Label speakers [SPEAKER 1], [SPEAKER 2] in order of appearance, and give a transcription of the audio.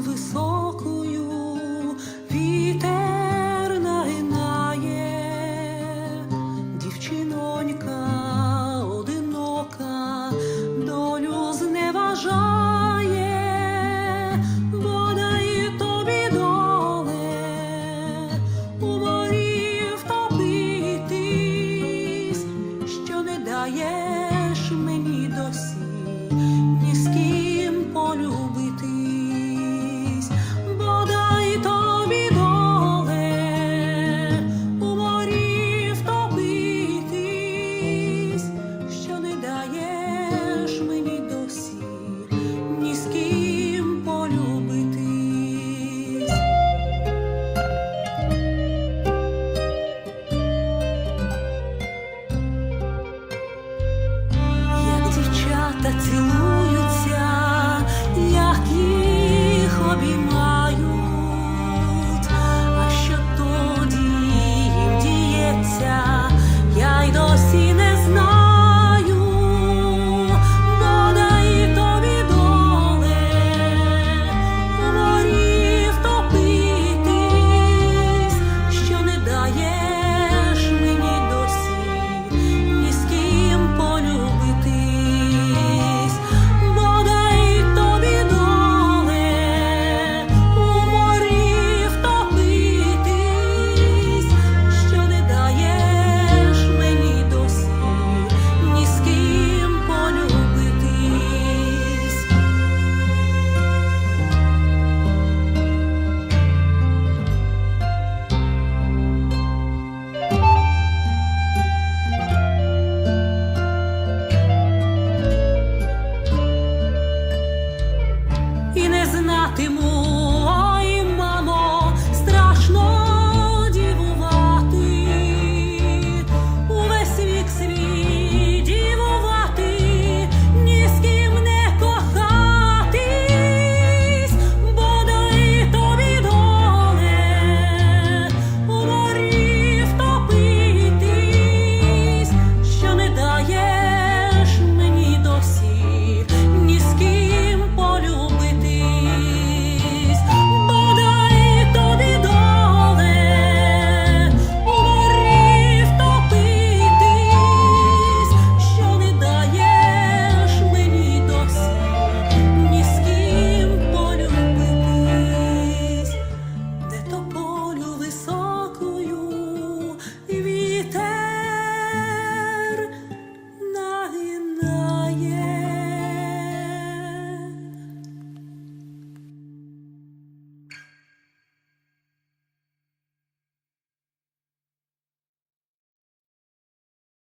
[SPEAKER 1] високою вітер нагинає, дівчинонька одинока, долю зневажає, вода і тобі доле, у морів топитись, що не даєш мені досі. знатиму.